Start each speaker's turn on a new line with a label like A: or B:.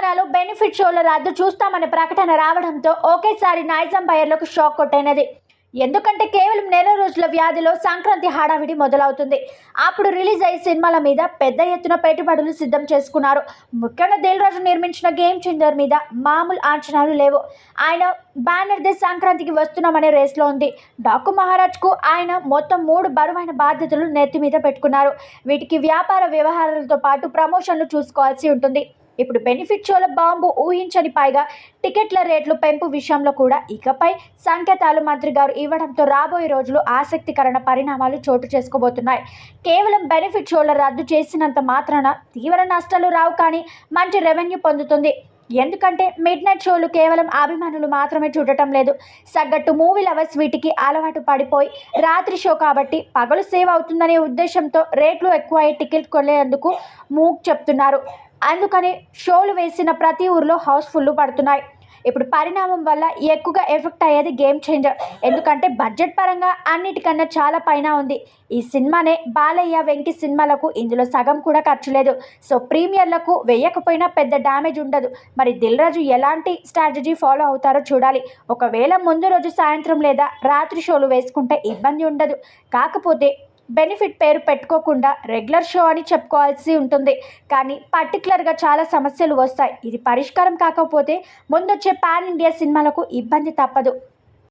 A: తెలంగాణలో బెనిఫిట్ షోల రద్దు చూస్తామనే ప్రకటన రావడంతో ఒకేసారి నైజాం బయర్లకు షాక్ కొట్టైనది. ఎందుకంటే కేవలం నెల రోజుల వ్యాధిలో సంక్రాంతి హడావిడి మొదలవుతుంది. అప్పుడు రిలీజ్ అయ్యే సినిమాల మీద పెద్ద ఎత్తున పెట్టుబడులు సిద్ధం చేసుకున్నారు. ముఖ్యంగా దిల్రాజు నిర్మించిన గేమ్ చేంజర్ మీద మామూలు అంచనాలు లేవు. ఆయన బ్యానర్ దే సంక్రాంతికి వస్తున్నామనే రేస్లో ఉంది. డాకు మహారాజ్కు ఆయన మొత్తం మూడు బరువైన బాధ్యతలు నెత్తి మీద పెట్టుకున్నారు. వీటికి వ్యాపార వ్యవహారాలతో పాటు ప్రమోషన్లు చూసుకోవాల్సి ఉంటుంది. ఇప్పుడు బెనిఫిట్ షోల బాంబు ఊహించని పైగా టికెట్ల రేట్లు పెంపు విషయంలో కూడా ఇకపై సంకేతాలు మంత్రి గారు ఇవ్వడంతో రాబోయే రోజులు ఆసక్తికరణ పరిణామాలు చోటు చేసుకోబోతున్నాయి. కేవలం బెనిఫిట్ షోల రద్దు చేసినంత మాత్రాన తీవ్ర నష్టాలు రావు కానీ మంచి రెవెన్యూ పొందుతుంది. ఎందుకంటే మిడ్ నైట్ షోలు కేవలం అభిమానులు మాత్రమే చూడటం లేదు. సగ్గట్టు మూవీ లవర్స్ వీటికి అలవాటు పడిపోయి రాత్రి షో కాబట్టి పగలు సేవ్ అవుతుందనే ఉద్దేశంతో రేట్లు ఎక్కువ టికెట్ కొనేందుకు మూక్ చెప్తున్నారు. అందుకని షోలు వేసిన ప్రతి ఊర్లో హౌస్ఫుల్ పడుతున్నాయి. ఇప్పుడు పరిణామం వల్ల ఎక్కువగా ఎఫెక్ట్ అయ్యేది గేమ్ చేంజర్. ఎందుకంటే బడ్జెట్ పరంగా అన్నిటికన్నా చాలా పైన ఉంది. ఈ సినిమానే బాలయ్య వెంకి సినిమాలకు ఇందులో సగం కూడా ఖర్చు లేదు. సో ప్రీమియర్లకు వేయకపోయినా పెద్ద డ్యామేజ్ ఉండదు. మరి దిల్ రాజు ఎలాంటి స్ట్రాటజీ ఫాలో అవుతారో చూడాలి. ఒకవేళ ముందు రోజు సాయంత్రం లేదా రాత్రి షోలు వేసుకుంటే ఇబ్బంది ఉండదు. కాకపోతే బెనిఫిట్ పేరు పెట్టుకోకుండా రెగ్యులర్ షో అని చెప్పుకోవాల్సి ఉంటుంది. కానీ పర్టికులర్గా చాలా సమస్యలు వస్తాయి. ఇది పరిష్కారం కాకపోతే ముందొచ్చే పాన్ ఇండియా సినిమాలకు ఇబ్బంది తప్పదు.